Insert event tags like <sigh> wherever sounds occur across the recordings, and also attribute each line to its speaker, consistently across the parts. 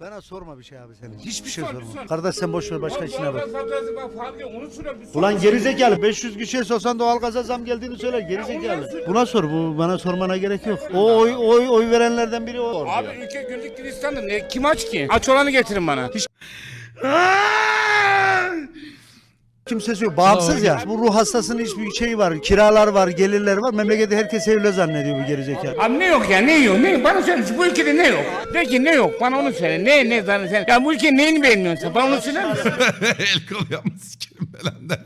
Speaker 1: Bana sorma bir şey abi senin. Hiçbir şey sorma.
Speaker 2: sor.
Speaker 1: Kardeş sen boş ver başka işine bak. Ulan gerizekalı 500 kişiye sorsan doğalgaza zam geldiğini söyler gerizekalı. Buna sor bu bana sormana gerek yok. O oy oy oy verenlerden biri o.
Speaker 2: Abi ülke güllük gülistanlı ne kim aç ki? Aç olanı getirin bana. Hiç
Speaker 1: Kimsesi yok. Bağımsız ya. Bu ruh hastasının hiçbir şeyi var. Kiralar var, gelirler var. Memlekette herkes evli zannediyor bu gerizekalı.
Speaker 2: Abi ne yok ya ne yok ne bana söyle bu ülkede ne yok? De ki ne yok bana onu söyle ne ne zaten sen ya bu ülkenin neyini beğenmiyorsun sen bana onu söyler misin? <laughs>
Speaker 3: El kol yapma sikerim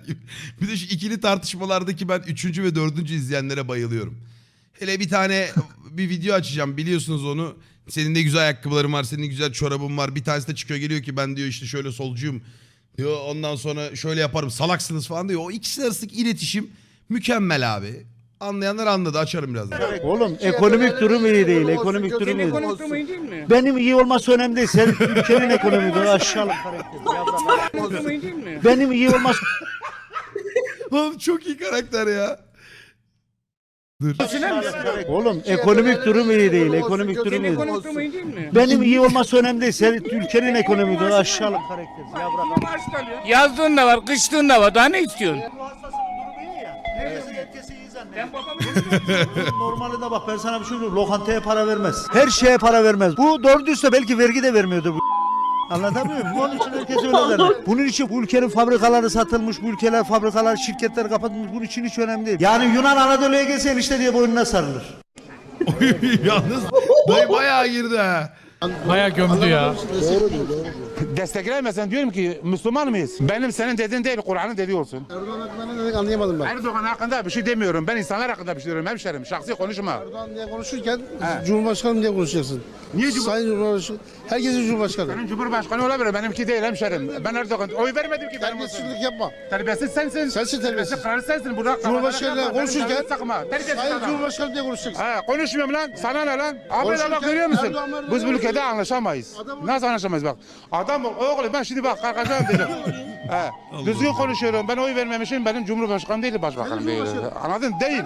Speaker 3: gibi. Bir de şu ikili tartışmalardaki ben üçüncü ve dördüncü izleyenlere bayılıyorum. Hele bir tane bir video açacağım biliyorsunuz onu. Senin ne güzel ayakkabıların var, senin güzel çorabın var. Bir tanesi de çıkıyor geliyor ki ben diyor işte şöyle solcuyum. Diyor ondan sonra şöyle yaparım salaksınız falan diyor. O ikisi arasındaki iletişim mükemmel abi. Anlayanlar anladı açarım birazdan.
Speaker 1: Oğlum ekonomik durum iyi değil. Ekonomik durum iyi.
Speaker 2: ekonomik durumun iyi değil mi?
Speaker 1: Benim iyi olması önemli değil. Sen <laughs> ülkenin ekonomik durumu aşağılık karakter. Ya bırak.
Speaker 2: Ekonomik durumun iyi değil mi?
Speaker 1: Benim iyi olması
Speaker 3: Oğlum çok iyi karakter ya. Dur.
Speaker 1: Oğlum ekonomik durum iyi değil. Ekonomik durum
Speaker 2: Senin
Speaker 1: iyi değil.
Speaker 2: ekonomik durumun iyi değil mi?
Speaker 1: Benim iyi olması önemli değil. Sen ülkenin ekonomik durumu aşağılık karakter.
Speaker 2: Yazdığın da var, kıştığın da var. Daha ne istiyorsun? Ben babamı <laughs>
Speaker 1: Normalde bak ben sana bir şey söyleyeyim. Lokantaya para vermez. Her şeye para vermez. Bu doğru düzse belki vergi de vermiyordu bu. Anlatabiliyor muyum? Onun için herkes öyle zannediyor. Bunun için bu ülkenin fabrikaları satılmış, bu ülkeler fabrikalar, şirketler kapatılmış. Bunun için hiç önemli değil. Yani Yunan Anadolu'ya gelse işte diye boynuna sarılır.
Speaker 3: Yalnız dayı bayağı girdi ha.
Speaker 4: Baya gömdü ya.
Speaker 5: Desteklemesen diyorum ki Müslüman mıyız? Benim senin dediğin değil Kur'an'ın dediği olsun.
Speaker 6: Erdoğan hakkında ne dedik anlayamadım ben.
Speaker 5: Erdoğan hakkında bir şey demiyorum. Ben insanlar hakkında bir şey diyorum hemşerim. Şahsi konuşma.
Speaker 6: Erdoğan diye konuşurken Cumhurbaşkanım diye konuşacaksın.
Speaker 5: Niye Cumhur-
Speaker 6: Sayın Cumhurbaşkanı, herkesin Cumhurbaşkanı.
Speaker 5: Senin Cumhurbaşkanı olabilir. Benimki değil hemşerim. Ben Erdoğan oy vermedim ki.
Speaker 6: Terbiyesizlik yapma.
Speaker 5: Terbiyesiz sensin.
Speaker 6: Sensin terbiyesiz.
Speaker 5: Kararı sensin. Burada
Speaker 6: Cumhurbaşkanıyla konuşurken Sayın. Cumhurbaşkanı diye konuşacaksın.
Speaker 5: Ha, konuşmuyorum lan. Sana ne lan? Abi bak görüyor musun? Biz bu ülkede anlaşamayız. Nasıl anlaşamayız bak. Adam oğlum ben şimdi bak kalkacağım dedim. <laughs> He. Düzgün konuşuyorum. Ben oy vermemişim. Benim Cumhurbaşkanım değil başbakanım değil. Anladın? Değil.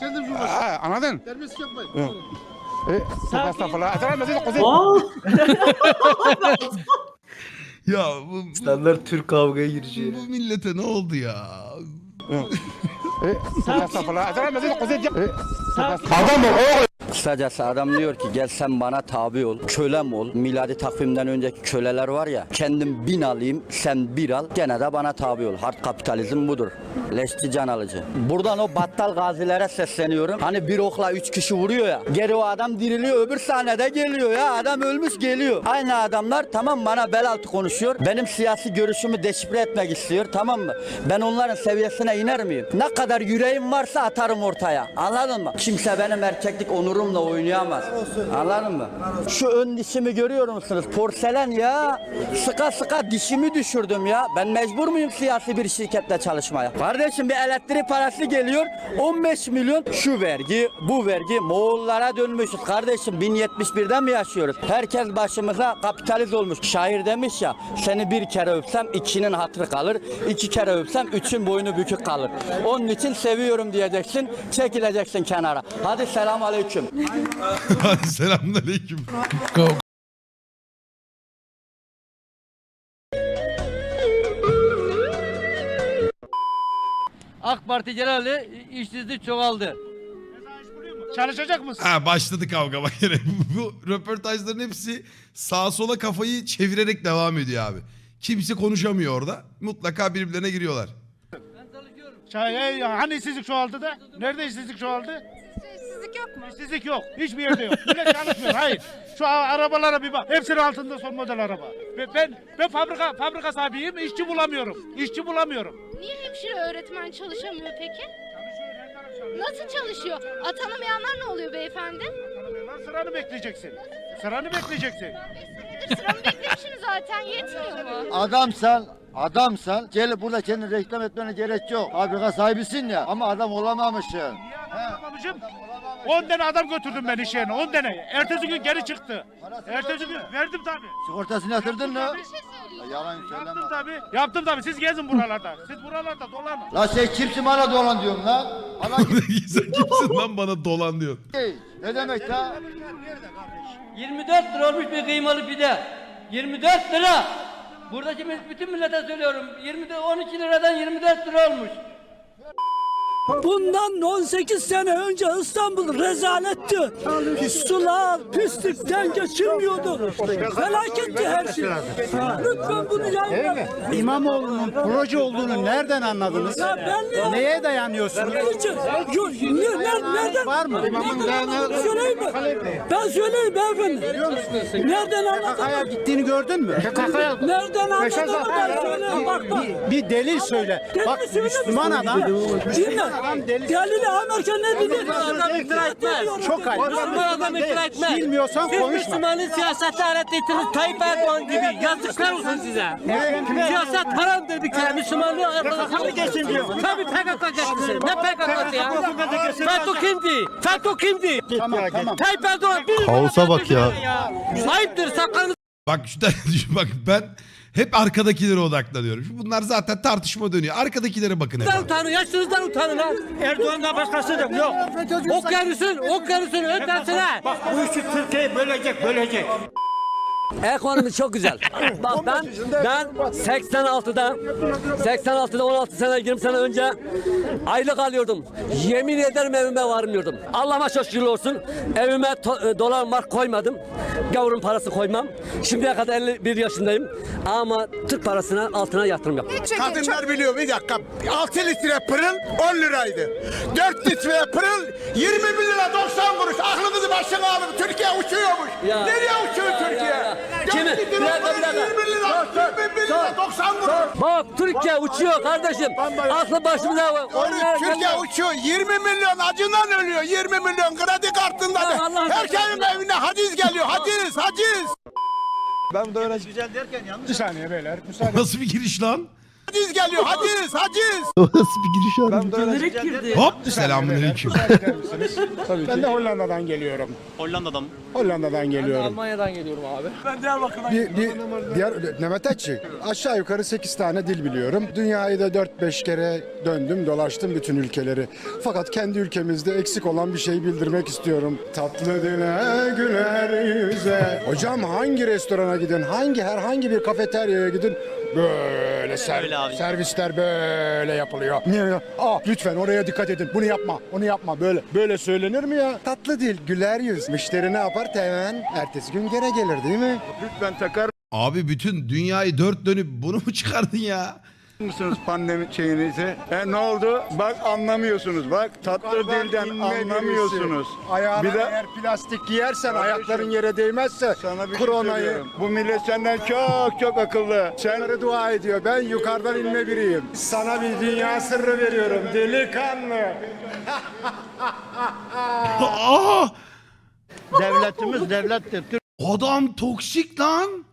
Speaker 6: Sen de Cumhurbaşkanı.
Speaker 5: Ha, anladın?
Speaker 6: Terbiyesizlik yapmayın.
Speaker 5: E, Estağfurullah. <laughs>
Speaker 3: Ya bu, bu,
Speaker 7: Standart Türk kavgaya gireceği.
Speaker 3: bu millete ne oldu ya?
Speaker 5: E. E, Adam ol oğlum.
Speaker 7: Kısacası adam diyor ki gel sen bana tabi ol, kölem ol. Miladi takvimden önceki köleler var ya, kendim bin alayım, sen bir al, gene de bana tabi ol. Hard kapitalizm budur. Leşti can alıcı. Buradan o battal gazilere sesleniyorum. Hani bir okla üç kişi vuruyor ya. Geri o adam diriliyor, öbür sahnede geliyor ya. Adam ölmüş geliyor. Aynı adamlar tamam bana bel altı konuşuyor. Benim siyasi görüşümü deşifre etmek istiyor tamam mı? Ben onların seviyesine iner miyim? Ne kadar yüreğim varsa atarım ortaya. Anladın mı? Kimse benim erkeklik onurumla oynayamaz. Anladın mı? Şu ön dişimi görüyor musunuz? Porselen ya. Sıka sıka dişimi düşürdüm ya. Ben mecbur muyum siyasi bir şirkette çalışmaya? Kardeşim bir elektrik parası geliyor. 15 milyon şu vergi, bu vergi. Moğollara dönmüşüz. Kardeşim 1071'den mi yaşıyoruz? Herkes başımıza kapitalist olmuş. Şair demiş ya seni bir kere öpsem ikinin hatırı kalır. iki kere öpsem üçün boynu bükük kalır. Onun için seviyorum diyeceksin. Çekileceksin kenara. Hadi selam aleyküm. <laughs>
Speaker 3: Hadi selamünaleyküm.
Speaker 8: AK Parti genelde işsizlik çoğaldı.
Speaker 2: Çalışacak mısın?
Speaker 3: Ha başladı kavga bak yine. <laughs> Bu röportajların hepsi sağa sola kafayı çevirerek devam ediyor abi. Kimse konuşamıyor orada. Mutlaka birbirlerine giriyorlar.
Speaker 9: Çay, hani işsizlik çoğaldı da? Nerede işsizlik çoğaldı?
Speaker 10: Yok mu?
Speaker 9: İşsizlik yok. Hiçbir yerde yok. Millet çalışmıyor. Hayır. Şu arabalara bir bak. Hepsinin altında son model araba. Ve Ben ben fabrika fabrika sahibiyim. İşçi bulamıyorum. İşçi bulamıyorum.
Speaker 10: Niye hemşire öğretmen çalışamıyor peki? Nasıl çalışıyor? Atanamayanlar ne oluyor beyefendi?
Speaker 9: Lan sıranı bekleyeceksin. Sıranı bekleyeceksin.
Speaker 10: Beş senedir sıramı beklemişim zaten yetmiyor mu?
Speaker 1: Adamsan, adamsan gel burada kendini reklam etmene gerek yok. Fabrika sahibisin ya ama adam olamamışsın.
Speaker 9: Niye adam olamamışım? 10 tane adam götürdüm ben iş yerine. 10 tane. Ertesi gün geri çıktı. Ertesi gün verdim tabii.
Speaker 1: Sigortasını yatırdın mı?
Speaker 10: Şey.
Speaker 1: Yalan
Speaker 9: Yaptım tabii. Yaptım tabii. Siz gezin buralarda. Siz buralarda dolanın.
Speaker 1: La sen kimsin bana dolan diyorsun lan? Bana <laughs>
Speaker 3: Sen kimsin lan bana dolan diyor.
Speaker 1: Ne demek la?
Speaker 8: 24 lira olmuş bir kıymalı pide.
Speaker 11: 24 lira. Buradaki bütün millete söylüyorum. 24 12 liradan 24 lira olmuş.
Speaker 12: Bundan 18 sene önce İstanbul rezaletti. Sular pislikten geçilmiyordu. Felaketti her şey. Lütfen bunu yayınlayın.
Speaker 13: İmamoğlu'nun proje olduğunu nereden anladınız?
Speaker 12: Ya ben
Speaker 13: Neye dayanıyorsunuz?
Speaker 12: Niçin? Yo, ne, ne, nereden?
Speaker 13: Var mı?
Speaker 12: Nereden anladın? Söyleyeyim mi? Ben söyleyeyim beyefendi. Nereden anladın?
Speaker 13: gittiğini gördün mü?
Speaker 12: Nereden anladın? Ben söyleyeyim. Bak bak.
Speaker 13: Bir delil söyle. Bak Müslüman adam.
Speaker 12: Dinle. Delili Amerika ne dedi?
Speaker 11: adam iftira etmez.
Speaker 13: Çok ayıp.
Speaker 11: Müslüman adam iftira etmez.
Speaker 13: Bilmiyorsan
Speaker 11: Siz
Speaker 13: konuşma.
Speaker 11: Müslümanın siyasette öğrettiğiniz Tayyip Erdoğan gibi yazıklar olsun size. Siyaset haramdır bir kere. Müslümanlığı arkadaşlar geçsin diyor. Tabii PKK geçsin. Ne PKK'sı ya? FETÖ kimdi? FETÖ kimdi?
Speaker 13: Tamam tamam.
Speaker 11: Tayyip Erdoğan bir
Speaker 13: Kaosa bak ya.
Speaker 11: Ayıptır sakalınızı
Speaker 3: Bak <laughs> bak ben hep arkadakilere odaklanıyorum. Bunlar zaten tartışma dönüyor. Arkadakilere bakın hep.
Speaker 11: utanın. Yaşınızdan utanın lan.
Speaker 9: Erdoğan'dan başkası yok. Yok.
Speaker 11: Okyanusun, okyanusun ötesine.
Speaker 9: Bak bu işi Türkiye'yi bölecek, bölecek.
Speaker 11: Ekonomi çok güzel. <laughs> Bak ben ben 86'da 86'da 16 sene 20 sene önce aylık alıyordum. Yemin ederim evime varmıyordum. Allah'ıma şükür olsun. Evime to- e, dolar mark koymadım. Gavurun parası koymam. Şimdiye kadar 51 yaşındayım. Ama Türk parasına altına yatırım yaptım.
Speaker 14: Kadınlar biliyor bir dakika. 6 litre pırıl 10 liraydı. 4 litre pırıl 21 lira 90 kuruş. Aklınızı başına alın. Türkiye uçuyormuş.
Speaker 11: Ya.
Speaker 14: Nereye uçuyor
Speaker 11: Ya, ya,
Speaker 14: Türkiye?
Speaker 11: ya.
Speaker 14: 4
Speaker 11: Kimi? Bir dakika, bir dakika.
Speaker 14: 21 lira,
Speaker 11: Dur, dur,
Speaker 14: 21 lira
Speaker 11: dur.
Speaker 14: 90 kuruş.
Speaker 11: Bak Türkiye uçuyor kardeşim. Aklı başımıza
Speaker 14: Türkiye uçuyor. 20 milyon acından ölüyor. 20 milyon kredi kartında.
Speaker 11: Ya Allah
Speaker 14: Herkesin evine haciz geliyor. Haciz, haciz.
Speaker 15: Bir saniye beyler. Müsaade.
Speaker 3: Nasıl bir giriş lan?
Speaker 14: Haciz geliyor. Haciz, haciz.
Speaker 13: Nasıl bir giriş abi?
Speaker 3: Hop selamünaleyküm.
Speaker 15: Ben de Hollanda'dan geliyorum.
Speaker 14: Hollanda'dan mı?
Speaker 15: Hollanda'dan geliyorum.
Speaker 11: Almanya'dan geliyorum abi.
Speaker 15: Bir, bir diğer Mehmet Açı. Aşağı yukarı 8 tane dil biliyorum. Dünyayı da 4-5 kere döndüm, dolaştım bütün ülkeleri. Fakat kendi ülkemizde eksik olan bir şey bildirmek istiyorum. Tatlı dile güler yüze. Hocam hangi restorana gidin, hangi herhangi bir kafeteryaya gidin böyle ser- servisler böyle yapılıyor. Niye ya? Aa, lütfen oraya dikkat edin. Bunu yapma, onu yapma. Böyle böyle söylenir mi ya? Tatlı dil, güler yüz. Müşteri ne yapar? Hemen ertesi gün gene gelir değil mi? Lütfen takar
Speaker 3: Abi bütün dünyayı dört dönüp bunu mu çıkardın ya?
Speaker 15: Mısınız pandemi şeyinizi? E, ne oldu? Bak anlamıyorsunuz. Bak tatlı dilden anlamıyorsunuz. Ayağına bir de eğer plastik giyersen ayakların yere değmezse koronayı. Bu millet senden çok çok akıllı. Sen dua ediyor. Ben yukarıdan inme biriyim. Sana bir dünya sırrı veriyorum. Delikanlı. <laughs>
Speaker 3: Aa!
Speaker 13: Devletimiz devlettir.
Speaker 3: Adam toksik lan.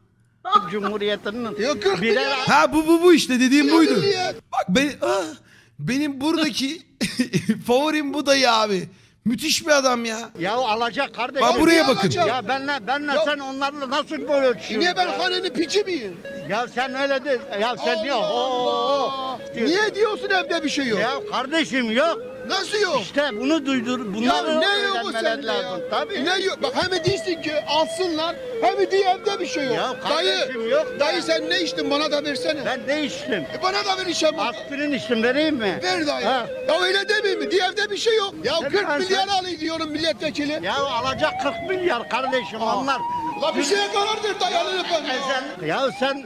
Speaker 3: <laughs>
Speaker 13: Cumhuriyeti'nin
Speaker 14: birer
Speaker 3: Ha bu bu bu işte dediğim buydu. Bak ben ah, benim buradaki <laughs> favorim bu dayı abi. Müthiş bir adam ya.
Speaker 13: Ya alacak kardeşim.
Speaker 3: Bak buraya bakın.
Speaker 13: Ya benle benle sen onlarla nasıl böyle ölçüyorsun?
Speaker 14: Niye ben hanenin piçi miyim?
Speaker 13: Ya sen öyle değil. Ya sen diyor. Oo,
Speaker 14: Niye diyorsun evde bir şey yok?
Speaker 13: Ya kardeşim yok.
Speaker 14: Nasıl yok?
Speaker 13: İşte bunu duydur.
Speaker 14: Ya
Speaker 13: Bunları
Speaker 14: ne yok bu sende
Speaker 13: lazım.
Speaker 14: ya?
Speaker 13: Tabii.
Speaker 14: Ne yok? Bak hem değilsin ki alsınlar hem diye evde bir şey yok.
Speaker 13: Ya
Speaker 14: dayı,
Speaker 13: kardeşim yok da.
Speaker 14: dayı sen ne içtin bana da versene.
Speaker 13: Ben ne içtim?
Speaker 14: E bana da ver işe bak.
Speaker 13: Aspirin içtim vereyim mi?
Speaker 14: Ver dayı.
Speaker 13: Ha.
Speaker 14: Ya öyle demeyeyim mi? Diye evde bir şey yok. Ya
Speaker 13: Sen
Speaker 14: 40
Speaker 13: ben-
Speaker 14: milyar alayım diyorum milletvekili.
Speaker 13: Ya alacak 40 milyar kardeşim onlar.
Speaker 14: La bir şeye karar ver dayı alın efendim.
Speaker 13: Sen, ya sen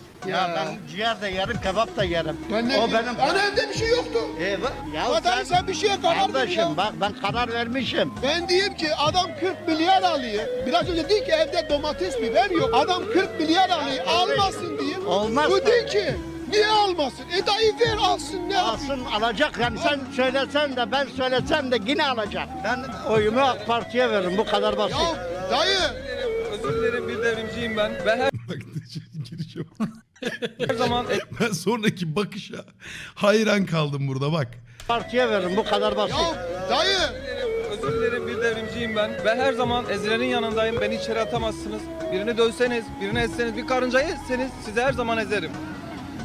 Speaker 13: Ya ben ciğer de yerim, kebap da yerim.
Speaker 14: Ben ne
Speaker 13: o benim.
Speaker 14: Hani evde bir şey yoktu.
Speaker 13: E, ya
Speaker 14: dayı sen bir şeye karar
Speaker 13: Kardeşim
Speaker 14: ya.
Speaker 13: bak ben karar vermişim.
Speaker 14: Ben diyeyim ki adam 40 milyar alıyor. Biraz önce dedi ki evde domates biber yok. Adam 40 milyar alıyor. Almasın diyeyim.
Speaker 13: Olmaz
Speaker 14: Bu değil ki. Niye almasın? E dayı ver alsın ne yapayım?
Speaker 13: Alsın alacak yani sen söylesen de ben söylesem de yine alacak. Ben oyumu AK Parti'ye veririm bu kadar basit.
Speaker 14: Ya dayı
Speaker 11: Özür dilerim bir devrimciyim ben. Ben her
Speaker 3: Bak <laughs> girişe bak. ben sonraki bakışa hayran kaldım burada bak.
Speaker 13: Parti'ye veririm bu kadar basit.
Speaker 14: ya dayı
Speaker 11: özür dilerim bir devrimciyim
Speaker 10: ben ve her zaman ezilenin yanındayım. Beni içeri atamazsınız. Birini dövseniz, birini etseniz, bir karıncayı etseniz sizi her zaman ezerim.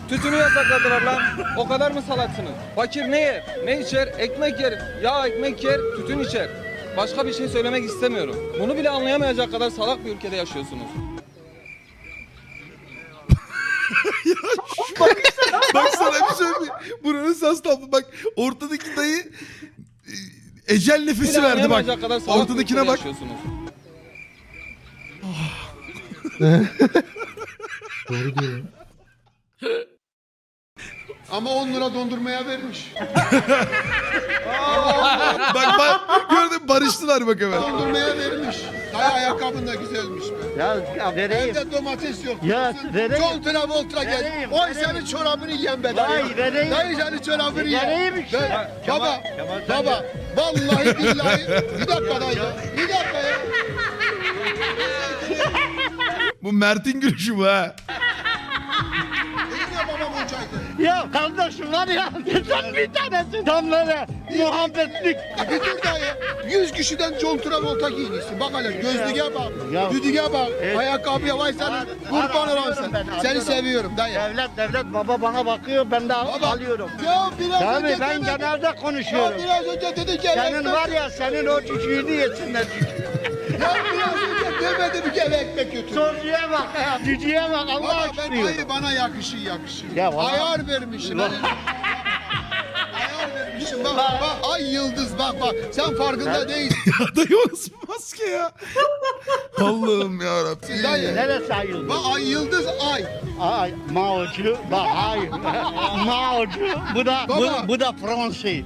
Speaker 10: Tütünü yasakladılar lan. O kadar mı salaksınız? Fakir ne yer? Ne içer? Ekmek yer. Ya ekmek yer, tütün içer. Başka bir şey söylemek istemiyorum. Bunu bile anlayamayacak kadar salak bir ülkede yaşıyorsunuz.
Speaker 3: Bak sana bir şey söyleyeyim. Buranın sas tablo. Bak ortadaki dayı e, ecel nefesi verdi bak. Ortadakine bak.
Speaker 10: yaşıyorsunuz. <laughs>
Speaker 14: Ama 10 lira dondurmaya vermiş. <laughs>
Speaker 3: Bak bak gördün barıştılar bak hemen.
Speaker 14: Dondurmaya vermiş. Dayı ayakkabın da güzelmiş be.
Speaker 13: Ya, ya vereyim.
Speaker 14: Evde domates yok.
Speaker 13: Ya, vereyim.
Speaker 14: John Travolta gel.
Speaker 13: Vereyim,
Speaker 14: Oy
Speaker 13: vereyim.
Speaker 14: senin çorabını yiyen be dayı.
Speaker 13: Vay, vereyim.
Speaker 14: Dayı senin çorabını yiyen.
Speaker 13: Vereyim işte.
Speaker 14: Ben- baba, baba. Vallahi <laughs> billahi. Bir dakika dayı. Bir dakika ya.
Speaker 3: Bu Mert'in gülüşü bu ha.
Speaker 13: Ya kardeşim var ya sen bir tanesi tam böyle muhabbetlik.
Speaker 14: Bir dur dayı. 100 kişiden John Travolta giyinirsin. Bak hele gözlüğe bak.
Speaker 13: Ya.
Speaker 14: Düdüğe bak.
Speaker 13: Evet.
Speaker 14: Ayakkabıya vay senin. Kurban olan sen.
Speaker 13: ben,
Speaker 14: Seni seviyorum dayı.
Speaker 13: Devlet devlet baba bana bakıyor ben de al-
Speaker 14: Baba.
Speaker 13: alıyorum.
Speaker 14: Ya biraz
Speaker 13: Tabii
Speaker 14: önce
Speaker 13: ben
Speaker 14: demedin.
Speaker 13: genelde
Speaker 14: Ya
Speaker 13: konuşuyorum.
Speaker 14: biraz önce dedi ki
Speaker 13: Senin var ya senin o cücüğünü yesinler cücüğü.
Speaker 14: Ya biraz demedim ki eve ekmek götür.
Speaker 13: Soruya bak ya bak Allah
Speaker 14: ben
Speaker 13: aşkına.
Speaker 14: hayır bana yakışır yakışır.
Speaker 13: Ya vallahi-
Speaker 14: Ayar vermişim. Ayar vermişim bak bak ay yıldız bak bak sen farkında değilsin <laughs>
Speaker 3: Ya dayı o nasıl bir maske ya? Allah'ım ya Rabbim.
Speaker 14: dayı.
Speaker 13: Neresi ayıldı?
Speaker 14: Bak ay yıldız ay.
Speaker 13: Ay Mao'cu bak hayır. <laughs> Mao'cu bu da
Speaker 14: Baba.
Speaker 13: bu, <laughs> bu da Fransi.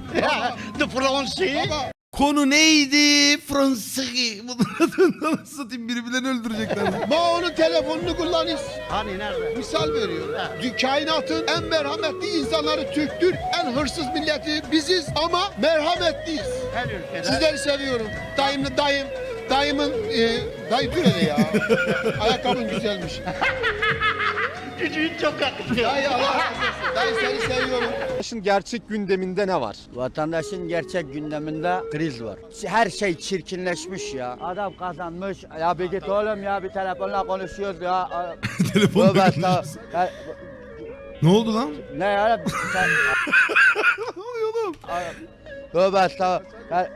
Speaker 13: The Fransi.
Speaker 14: Baba
Speaker 3: Konu neydi? Fransız. <laughs> Bunları nasıl satayım birbirlerini öldürecekler. <laughs>
Speaker 14: bak onun telefonunu kullanırız.
Speaker 13: Hani nerede?
Speaker 14: Misal veriyorum. Dü- Kainatın en merhametli insanları Türktür. En hırsız milleti biziz ama merhametliyiz.
Speaker 13: Her ülkede.
Speaker 14: Sizleri seviyorum. Dayım, dayım, dayımın, e, dayı dur hele ya. <laughs> Ayakkabın güzelmiş.
Speaker 13: Cücüğün çok yakışıyor.
Speaker 14: Dayı Allah razı olsun. Dayı seni <laughs> seviyorum.
Speaker 15: gerçek gündeminde ne var?
Speaker 7: Vatandaşın gerçek gündeminde kriz var. Her şey çirkinleşmiş ya. Adam kazanmış. Ya bir git oğlum ya bir telefonla konuşuyoruz ya. <laughs>
Speaker 3: Telefonla konuşuyoruz. Ne oldu lan?
Speaker 7: Ne ya? <laughs> Sen...
Speaker 3: Ne oluyor oğlum?
Speaker 7: Tövbe estağfurullah.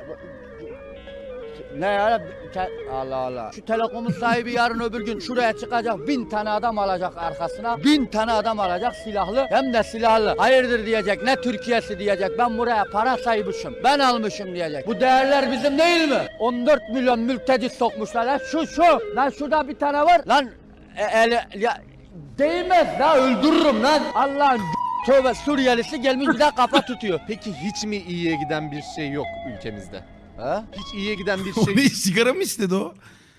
Speaker 7: Ne ya? Allah Allah. Şu telekomun sahibi yarın öbür gün şuraya çıkacak. Bin tane adam alacak arkasına. Bin tane adam alacak silahlı. Hem de silahlı. Hayırdır diyecek. Ne Türkiye'si diyecek. Ben buraya para saymışım. Ben almışım diyecek. Bu değerler bizim değil mi? 14 milyon mülteci sokmuşlar. Lan şu şu. Lan şurada bir tane var. Lan e, eli, ya, değmez la öldürürüm lan. Allah'ın tövbe Suriyelisi gelmiş bir daha kafa tutuyor.
Speaker 15: Peki hiç mi iyiye giden bir şey yok ülkemizde?
Speaker 7: Ha?
Speaker 15: Hiç iyiye giden bir <laughs>
Speaker 3: O
Speaker 15: şey
Speaker 3: ne sigara mı istedi o?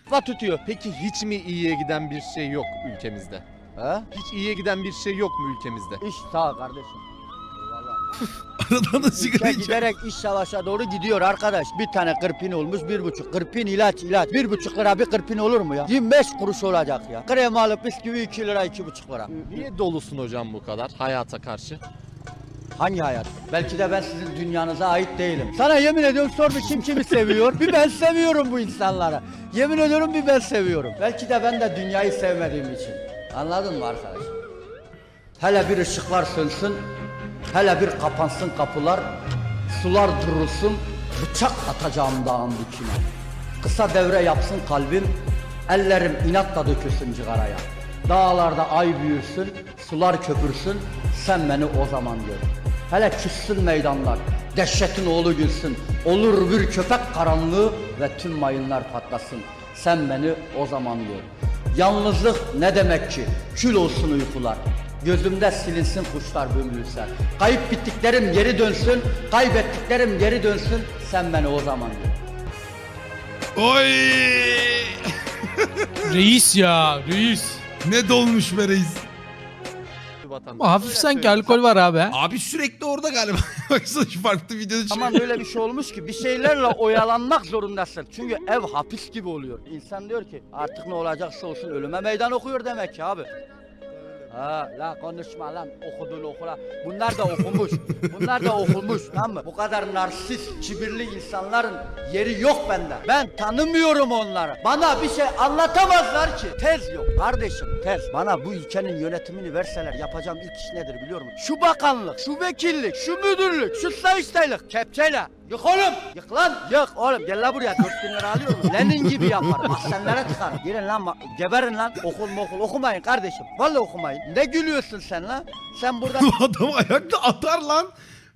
Speaker 7: Kafa tutuyor.
Speaker 15: Peki hiç mi iyiye giden bir şey yok ülkemizde?
Speaker 7: Ha?
Speaker 15: Hiç iyiye giden bir şey yok mu ülkemizde?
Speaker 7: İş sağ kardeşim. <laughs>
Speaker 3: Aradan da sigara
Speaker 7: Ülke
Speaker 3: içiyor.
Speaker 7: giderek iş savaşa doğru gidiyor arkadaş. Bir tane kırpin olmuş bir buçuk. Kırpin ilaç ilaç. Bir buçuk lira bir kırpin olur mu ya? 25 kuruş olacak ya. Krem alıp bisküvi 2 lira iki buçuk lira.
Speaker 15: Niye dolusun hocam bu kadar hayata karşı?
Speaker 7: Hangi hayat? Belki de ben sizin dünyanıza ait değilim. Sana yemin ediyorum sor bir kim kimi seviyor. Bir ben seviyorum bu insanları. Yemin ediyorum bir ben seviyorum. Belki de ben de dünyayı sevmediğim için. Anladın mı arkadaş? Hele bir ışıklar sönsün. Hele bir kapansın kapılar. Sular durulsun. Bıçak atacağım dağın dikine. Kısa devre yapsın kalbim. Ellerim inatla dökülsün cigaraya. Dağlarda ay büyürsün, sular köpürsün, sen beni o zaman gör. Hele küssün meydanlar, dehşetin oğlu gülsün. Olur bir köpek karanlığı ve tüm mayınlar patlasın. Sen beni o zaman gör. Yalnızlık ne demek ki? Kül olsun uykular. Gözümde silinsin kuşlar bömürse. Kayıp bittiklerim geri dönsün, kaybettiklerim geri dönsün. Sen beni o zaman gör.
Speaker 3: Oy!
Speaker 4: Reis ya reis.
Speaker 3: Ne dolmuş be reis.
Speaker 4: Ama hafif sanki alkol var abi.
Speaker 3: Abi sürekli orada galiba. <laughs> Baksana şu farklı videoda çıkıyor.
Speaker 7: Ama böyle bir şey olmuş ki bir şeylerle <laughs> oyalanmak zorundasın. Çünkü ev hapis gibi oluyor. İnsan diyor ki artık ne olacaksa olsun ölüme meydan okuyor demek ki abi. Ha la konuşma lan okudun okula. Bunlar da okumuş. Bunlar da okumuş tamam mı? Bu kadar narsist, kibirli insanların yeri yok bende. Ben tanımıyorum onları. Bana bir şey anlatamazlar ki. Tez yok kardeşim tez. Bana bu ülkenin yönetimini verseler yapacağım ilk iş nedir biliyor musun? Şu bakanlık, şu vekillik, şu müdürlük, şu sayıştaylık kepçeyle. Yık oğlum. Yık lan. Yık oğlum. Gel la buraya. Dört bin lira alıyorum. Lenin gibi yaparım. Mahzenlere tıkarım. Girin lan. Geberin lan. Okul mu okul. Okumayın kardeşim. Vallahi okumayın. Ne gülüyorsun sen lan? Sen burada <laughs>
Speaker 3: Adam ayakta atar lan.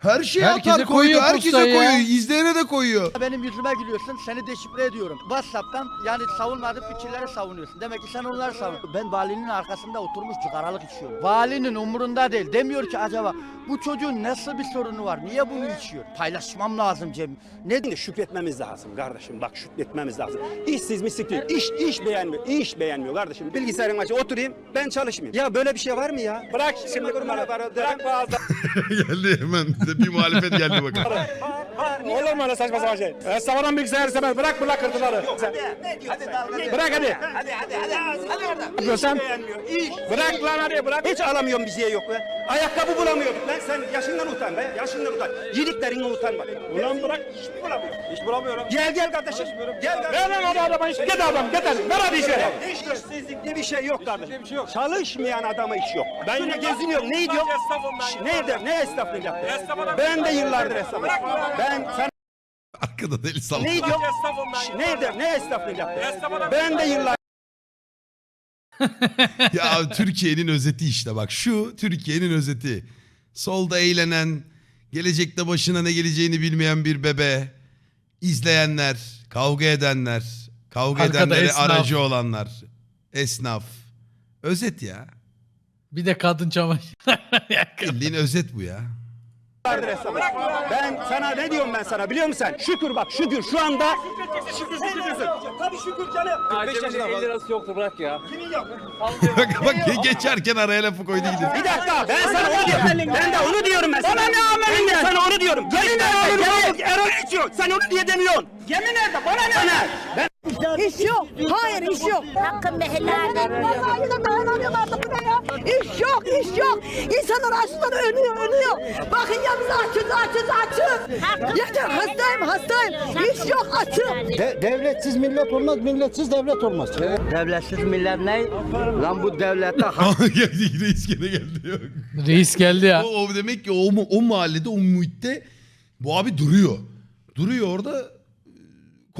Speaker 3: Her şeye
Speaker 4: Herkese
Speaker 3: atar koydu.
Speaker 4: koyuyor
Speaker 3: Herkese
Speaker 4: postayı ya.
Speaker 3: koyuyor. İzleyene de koyuyor.
Speaker 7: benim yüzüme gülüyorsun. Seni deşifre ediyorum. WhatsApp'tan yani savunmadığın fikirleri savunuyorsun. Demek ki sen onları savunuyorsun. Ben valinin arkasında oturmuş cigaralık içiyorum. Valinin umurunda değil. Demiyor ki acaba bu çocuğun nasıl bir sorunu var? Niye bunu içiyor? Paylaşmam lazım Cem. Ne
Speaker 16: Şimdi şükretmemiz lazım kardeşim. Bak şükretmemiz lazım. İşsiz mislik değil. İş, iş beğenmiyor. İş beğenmiyor kardeşim. Bilgisayarın başına oturayım ben çalışmayayım. Ya böyle bir şey var mı ya? Bırak şimdi kurbanı bırak bazı. <laughs>
Speaker 3: geldi hemen. De Bir muhalefet geldi bakın.
Speaker 16: Olur mu öyle saçma sapan şey? E, savaran bilgisayar istemez. Bırak bırak kırtıları. Bırak hadi. Hadi hadi hadi. Hadi oradan. Sen bırak lan hadi bırak. Hiç alamıyorum bir şey yok be. Ayakkabı bulamıyorduk lan. Sen yaşından utan be. Yaşından utan. Yediklerine utan bak. Ulan bırak. Hiç bulamıyorum. Hiç bulamıyorum. Gel gel kardeşim. Gel kardeşim. Ver lan hadi adama iş. Git adam git hadi. Ver hadi işe. İşsizlik diye bir şey yok kardeşim. Bir şey yok. Çalışmayan adama iş yok. Ben yine geziniyorum. Ne diyor? Ne eder? Ne esnaflık yaptı? Ben de yıllardır esnafım. Ben sen
Speaker 3: Arkada deli salak.
Speaker 16: ne diyor? Ne eder? Ne esnaflık yaptı? Ben de yıllar <laughs>
Speaker 3: ya Türkiye'nin özeti işte bak şu Türkiye'nin özeti. Solda eğlenen, gelecekte başına ne geleceğini bilmeyen bir bebe, izleyenler, kavga edenler, kavga
Speaker 4: Arkada
Speaker 3: edenlere
Speaker 4: esnaf.
Speaker 3: aracı olanlar, esnaf. Özet ya.
Speaker 4: Bir de kadın çamaşır. <laughs>
Speaker 3: Bildiğin özet bu ya.
Speaker 16: Yıllardır esnafım. Ben sana ne diyorum ben sana biliyor musun sen? Şükür bak şükür şu anda şükür şükür Tabii şükür canım.
Speaker 11: 45 yaşında 50 lirası yoktu bırak ya.
Speaker 3: bak bak ge- geçerken araya lafı koydu gidiyor.
Speaker 16: Bir dakika ben sana onu diyorum. Ben de onu diyorum ben sana. Bana ne amelin Ben de sana onu diyorum. Yemin ederim. Erol içiyor. Sen onu diye demiyorsun. Yemin ederim bana ne? Ben
Speaker 12: İş yok. Hayır iş yok.
Speaker 17: Hakkın helal
Speaker 12: Vallahi de dayanamıyorlar da bu ne ya? İş yok, iş yok. İnsanlar açlıktan ölüyor, ölüyor. Bakın ya biz açız, açız, açız. Yeter, hastayım, hastayım. İş yok, açım.
Speaker 13: devletsiz millet olmaz, milletsiz devlet olmaz.
Speaker 7: devletsiz millet ne? Lan bu devlette <laughs>
Speaker 3: geldi reis gene geldi. Yok.
Speaker 4: Reis geldi ya.
Speaker 3: O, o demek ki o, mu- o mahallede o muhitte bu abi duruyor. Duruyor orada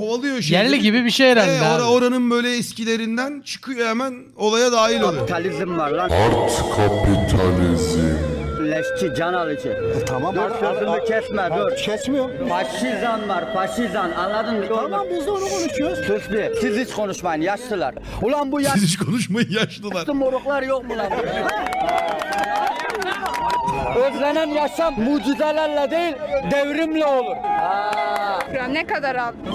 Speaker 3: kovalıyor şeyleri.
Speaker 4: Yerli gibi bir şey herhalde
Speaker 3: E,
Speaker 4: abi.
Speaker 3: ora- oranın böyle eskilerinden çıkıyor hemen olaya dahil oluyor.
Speaker 7: kapitalizm var lan.
Speaker 14: Art kapitalizm.
Speaker 7: Leşçi, can alıcı.
Speaker 13: Tamam.
Speaker 7: Dur sözümü kesme dur.
Speaker 13: Kesmiyor.
Speaker 7: Faşizan var faşizan anladın mı?
Speaker 13: Tamam biz de onu konuşuyoruz.
Speaker 7: Sus bir. Siz hiç konuşmayın yaşlılar. Ulan bu
Speaker 3: Siz hiç konuşmayın yaşlılar.
Speaker 7: yaşlı moruklar yok mu lan? Özlenen yaşam mucizelerle değil devrimle olur.
Speaker 17: Ne kadar aldın?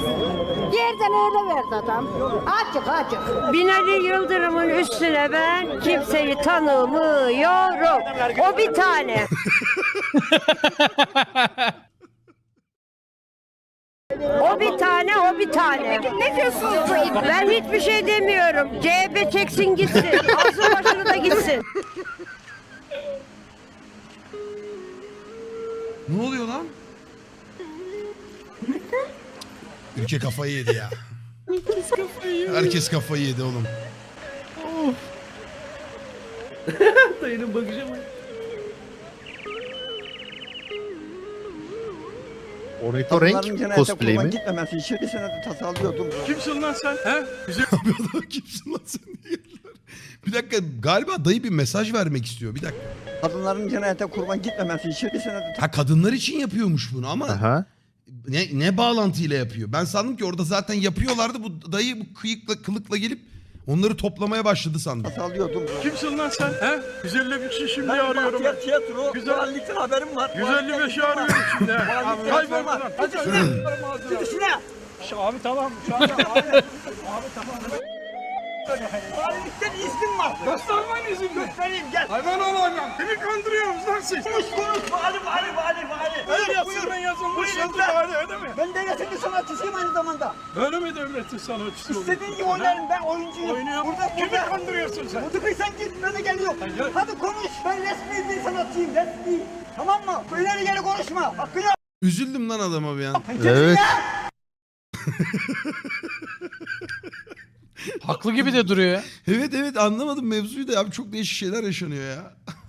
Speaker 12: Yerden öyle verdi adam. Açık, açık.
Speaker 17: Binali Yıldırım'ın üstüne ben kimseyi tanımıyorum. O bir tane. O bir tane, o bir tane. Ne diyorsunuz bu Ben hiçbir şey demiyorum. CHP çeksin gitsin. Alsın başını da gitsin.
Speaker 3: Ne oluyor lan? Ülke kafayı yedi ya. Herkes kafayı yedi oğlum. <laughs>
Speaker 13: Ornitorenk cosplay mi?
Speaker 7: Gitmemesi için bir sene tasarlıyordum.
Speaker 9: Kimsin lan sen? He?
Speaker 3: Adam <laughs> kimsin lan sen diye. Bir dakika galiba dayı bir mesaj vermek istiyor. Bir dakika.
Speaker 7: Kadınların cennete kurban gitmemesi için bir sene
Speaker 3: Ha kadınlar için yapıyormuş bunu ama
Speaker 13: Aha.
Speaker 3: Ne, ne bağlantıyla yapıyor? Ben sandım ki orada zaten yapıyorlardı. Bu dayı bu kıyıkla kılıkla gelip onları toplamaya başladı sandım.
Speaker 7: tasarlıyordum.
Speaker 9: Kimsin lan sen? He? 153'ü şimdi arıyorum ben.
Speaker 11: Tiyatro,
Speaker 9: Güzel.
Speaker 11: güzellikten haberim var.
Speaker 9: 155'i arıyorum şimdi. he. Kaybol buradan.
Speaker 11: Abi tamam. Şu anda <laughs> abi.
Speaker 18: Valilikten iznim var. Göstermen izin Göstereyim gel. Hayvan olacağım. Beni kandırıyorsunuz lan siz. Konuş konuş. Vali vali vali vali. Öyle yazısından yazılmış yazılı vali öyle mi? Ben devletin bir sanatçısıyım aynı zamanda. Öyle mi devletin sanatçısı İstediğin gibi oynarım ben oyuncuyum. Oynuyorum. Burada, Kimi kandırıyorsun sen? Burada sen git böyle geliyor. Hadi konuş. Ben resmi bir sanatçıyım resmi. Tamam mı? İleri geri konuşma. Hakkını
Speaker 3: Üzüldüm lan adama bir an.
Speaker 1: Evet.
Speaker 4: Haklı gibi de duruyor ya. <laughs>
Speaker 3: Evet evet anlamadım mevzuyu da abi çok değişik şeyler yaşanıyor ya. <laughs>